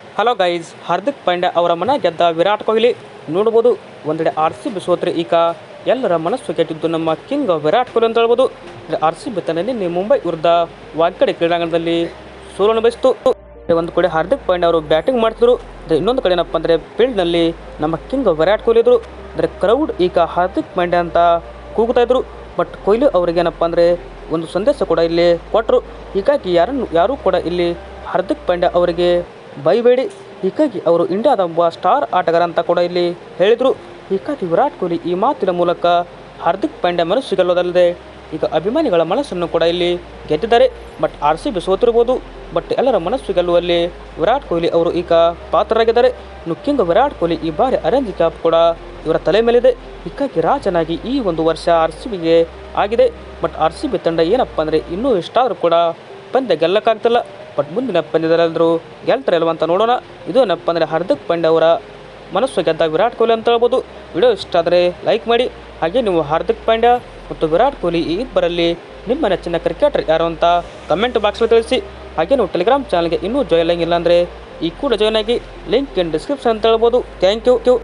Hello guys, Hardik Pandya ಅವರ ಮನ ಗೆದ್ದ ವಿರಾಟ್ ಕೊಹ್ಲಿ. ನೋಡ್ಬೋದು, ಒಂದೆಡೆ ಆರ್ ಸಿ ಬಿ ಸೋತ್ರೆ ಈಗ. ಎಲ್ಲರ ಮನಸ್ಸು ಗೆದ್ದಿದ್ದು ನಮ್ಮ ಕಿಂಗ್ ವಿರಾಟ್ ಕೊಹ್ಲಿ ಅಂತ ಹೇಳ್ಬೋದು. ಆರ್ ಸಿ ಬಿ ತನ್ನ ನಿನ್ನೆ ಮುಂಬೈ ವಿರುದ್ಧ ವಾಗ್ಗಡೆ ಕ್ರೀಡಾಂಗಣದಲ್ಲಿ ಸೋಲು ಅನುಭವಿಸಿತು ಒಂದು ಕಡೆ ಹಾರ್ದಿಕ್ ಪಾಂಡ್ಯ ಅವರು ಬ್ಯಾಟಿಂಗ್ ಮಾಡ್ತಿದ್ರು. ಅಂದರೆ ಇನ್ನೊಂದು ಕಡೆ ಏನಪ್ಪ ಅಂದರೆ ಫೀಲ್ಡ್ನಲ್ಲಿ ನಮ್ಮ ಕಿಂಗ್ ವಿರಾಟ್ ಕೊಹ್ಲಿ ಇದ್ರು ಅಂದರೆ ಕ್ರೌಡ್ ಈಗ ಹಾರ್ದಿಕ್ ಪಾಂಡ್ಯ ಅಂತ ಕೂಗ್ತಾ ಇದ್ರು. ಬಟ್ ಕೊಹ್ಲಿ ಅವ್ರಿಗೆ ಏನಪ್ಪ ಅಂದರೆ ಒಂದು ಸಂದೇಶ ಕೂಡ ಇಲ್ಲಿ ಕೊಟ್ಟರು ಹೀಗಾಗಿ ಯಾರನ್ನು ಯಾರೂ ಕೂಡ ಇಲ್ಲಿ ಹಾರ್ದಿಕ್ ಪಾಂಡ್ಯ ಅವರಿಗೆ ಬೈಬೇಡಿ. ಹೀಗಾಗಿ ಅವರು ಇಂಡಿಯಾದ ಒಬ್ಬ ಸ್ಟಾರ್ ಆಟಗಾರ ಅಂತ ಕೂಡ ಇಲ್ಲಿ ಹೇಳಿದರು. ಹೀಗಾಗಿ ವಿರಾಟ್ ಕೊಹ್ಲಿ ಈ ಮಾತಿನ ಮೂಲಕ ಹಾರ್ದಿಕ್ ಪಾಂಡ್ಯ ಮನಸ್ಸು ಗೆಲ್ಲೋದಲ್ಲದೆ ಈಗ ಅಭಿಮಾನಿಗಳ ಮನಸ್ಸನ್ನು ಕೂಡ ಇಲ್ಲಿ ಗೆದ್ದಿದ್ದಾರೆ. ಬಟ್ ಆರ್ ಸಿ ಬಿ ಸೋತಿರ್ಬೋದು. ಬಟ್ ಎಲ್ಲರ ಮನಸ್ಸು ಗೆಲ್ಲುವಲ್ಲಿ ವಿರಾಟ್ ಕೊಹ್ಲಿ ಅವರು ಈಗ ಪಾತ್ರರಾಗಿದ್ದಾರೆ. ನುಕ್ಕಿಂಗ್ ವಿರಾಟ್ ಕೊಹ್ಲಿ ಈ ಬಾರಿ ಅರೆಂಜ್ ಕ್ಯಾಪ್ ಕೂಡ ಇವರ ತಲೆ ಮೇಲಿದೆ. ಹೀಗಾಗಿ ರಾಜನಾಗಿ ಈ ಒಂದು ವರ್ಷ ಆರ್ ಸಿ ಬಿಗೆ ಆಗಿದೆ. ಬಟ್ ಆರ್ ಸಿ ಬಿ ತಂಡ ಏನಪ್ಪ ಅಂದರೆ ಇನ್ನೂ ಇಷ್ಟಾದರೂ ಕೂಡ ಪಂದ್ಯ ಗೆಲ್ಲಕ್ಕಾಗ್ತಿಲ್ಲ. ಬಟ್ ಮುಂದಿನ ಪಂದ್ಯದಲ್ಲಾದರೂ ಗೆಲ್ತಾರೆ ಅಲ್ವಾ ಅಂತ ನೋಡೋಣ. ಇದು ಏನಪ್ಪ ಅಂದರೆ ಹಾರ್ದಿಕ್ ಪಾಂಡ್ಯ ಅವರ ಮನಸ್ಸು ಗೆದ್ದ ವಿರಾಟ್ ಕೊಹ್ಲಿ ಅಂತ ಹೇಳ್ಬೋದು. ವಿಡಿಯೋ ಇಷ್ಟ ಆದರೆ ಲೈಕ್ ಮಾಡಿ. ಹಾಗೆ ನೀವು ಹಾರ್ದಿಕ್ ಪಾಂಡ್ಯ ಮತ್ತು ವಿರಾಟ್ ಕೊಹ್ಲಿ ಈ ಇಬ್ಬರಲ್ಲಿ ನಿಮ್ಮ ನೆಚ್ಚಿನ ಕ್ರಿಕೆಟರ್ ಯಾರು ಅಂತ ಕಮೆಂಟ್ ಬಾಕ್ಸಲ್ಲಿ ತಿಳಿಸಿ. ಹಾಗೆ ನೀವು ಟೆಲಿಗ್ರಾಮ್ ಚಾನಲ್ಗೆ ಇನ್ನೂ ಜಾಯ್ನ್ ಆಗಿಲ್ಲ ಅಂದರೆ ಈ ಕೂಡ ಜಾಯ್ನ್ ಆಗಿ. ಲಿಂಕ್ ಇನ್ ಡಿಸ್ಕ್ರಿಪ್ಷನ್ ಅಂತ ಹೇಳ್ಬೋದು. Thank you